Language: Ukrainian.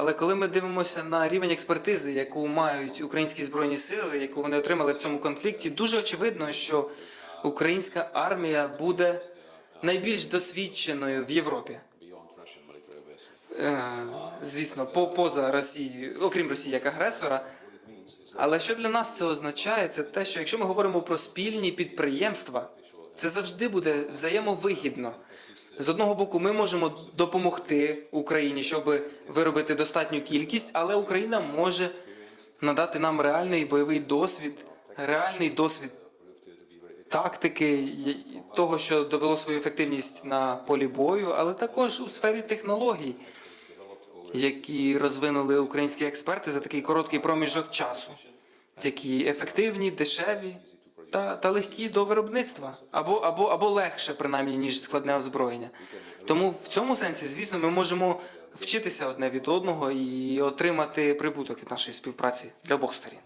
Але коли ми дивимося на рівень експертизи, яку мають українські збройні сили, яку вони отримали в цьому конфлікті, дуже очевидно, що українська армія буде найбільш досвідченою в Європі. Е, Звісно, по поза Росією, окрім Росії як агресора. Але що для нас це означає? Це те, що якщо ми говоримо про спільні підприємства, це завжди буде взаємовигідно. З одного боку, ми можемо допомогти Україні, щоб виробити достатню кількість, але Україна може надати нам реальний бойовий досвід, реальний досвід тактики, того, що довело свою ефективність на полі бою, але також у сфері технологій, які розвинули українські експерти за такий короткий проміжок часу, які ефективні, дешеві та, та легкі до виробництва, або, або, або легше, принаймні, ніж складне озброєння. Тому в цьому сенсі, звісно, ми можемо вчитися одне від одного і отримати прибуток від нашої співпраці для обох сторін.